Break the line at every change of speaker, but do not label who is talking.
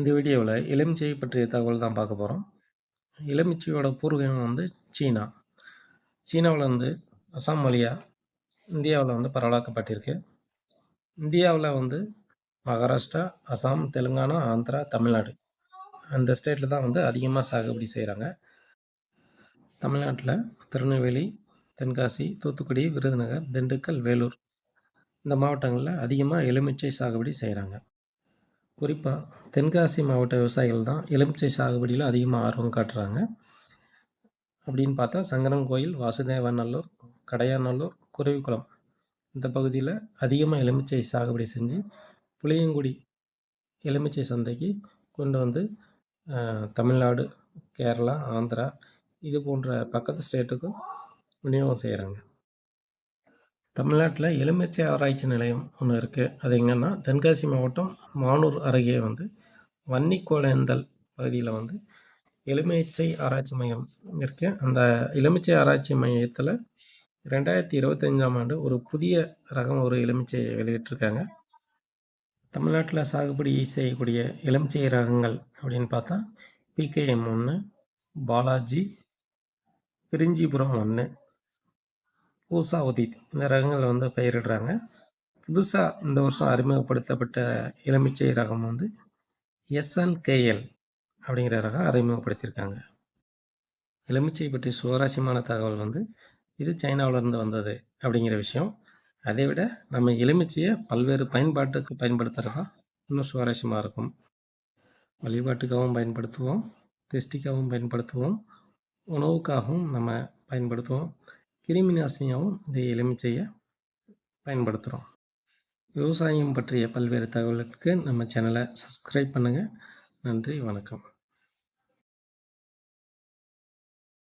இந்த வீடியோவில் எலுமிச்சை பற்றிய தகவல் தான் பார்க்க போகிறோம் எலுமிச்சையோட பூர்வீகம் வந்து சீனா. சீனாவில் வந்து அசாம் வழியாக இந்தியாவில் வந்து பரவலாக்கப்பட்டிருக்கு. இந்தியாவில் வந்து மகாராஷ்டிரா அசாம் தெலுங்கானா ஆந்திரா தமிழ்நாடு அந்த ஸ்டேட்டில் தான் வந்து அதிகமாக சாகுபடி செய்கிறாங்க தமிழ்நாட்டில் திருநெல்வேலி தென்காசி தூத்துக்குடி விருதுநகர் திண்டுக்கல் வேலூர் இந்த மாவட்டங்களில் அதிகமாக எலுமிச்சை சாகுபடி செய்கிறாங்க குறிப்பாக தென்காசி மாவட்ட விவசாயிகள் தான் எலுமிச்சை சாகுபடியில் அதிகமாக ஆர்வம் காட்டுறாங்க. அப்படின்னு பார்த்தா சங்கரன் கோயில் வாசுதேவநல்லூர் கடையாநல்லூர் குருவிக்குளம். இந்த பகுதியில் அதிகமாக எலுமிச்சை சாகுபடி செஞ்சு புளியங்குடி எலுமிச்சை சந்தைக்கு கொண்டு வந்து தமிழ்நாடு கேரளா ஆந்திரா இது போன்ற பக்கத்து ஸ்டேட்டுக்கும் விநியோகம் செய்கிறாங்க தமிழ்நாட்டில் எலுமிச்சை ஆராய்ச்சி நிலையம் ஒன்று இருக்குது அது எங்கன்னா தென்காசி மாவட்டம் மானூர் அருகே வந்து வன்னிக்கோளந்தல் பகுதியில் வந்து எலுமிச்சை ஆராய்ச்சி மையம் இருக்குது அந்த எலுமிச்சை ஆராய்ச்சி மையத்தில் ரெண்டாயிரத்தி இருபத்தஞ்சாம் ஆண்டு ஒரு புதிய ரகம் ஒரு எலுமிச்சை வெளியிட்டிருக்காங்க. தமிழ்நாட்டில் சாகுபடி செய்யக்கூடிய எலுமிச்சை ரகங்கள் அப்படின்னு பார்த்தா பிகேஎம் ஒன்று பாலாஜி பிரிஞ்சிபுரம் ஒன்று பூசா உதித் இந்த ரகங்களை வந்து பயிரிடுறாங்க. புதுசாக இந்த வருஷம் அறிமுகப்படுத்தப்பட்ட எலுமிச்சை ரகம் வந்து எஸ்என்கேஎல் அப்படிங்கிற ரகம் அறிமுகப்படுத்தியிருக்காங்க. எலுமிச்சை பற்றி சுவாரஸ்யமான தகவல் வந்து இது சைனாவிலேருந்து வந்தது அப்படிங்கிற விஷயம். அதை விட நம்ம எலுமிச்சையை பல்வேறு பயன்பாட்டுக்கு பயன்படுத்துகிறது தான் இன்னும் சுவாரஸ்யமாக இருக்கும். வழிபாட்டுக்காகவும் பயன்படுத்துவோம் திருஷ்டிக்காகவும் பயன்படுத்துவோம் உணவுக்காகவும் நம்ம பயன்படுத்துவோம். கிருமி நாசினியாகவும் இந்த எலுமிச்சையை பயன்படுத்துகிறோம். விவசாயம் பற்றிய பல்வேறு தகவலுக்கு நம்ம சேனலை சப்ஸ்கிரைப் பண்ணுங்கள் நன்றி வணக்கம்.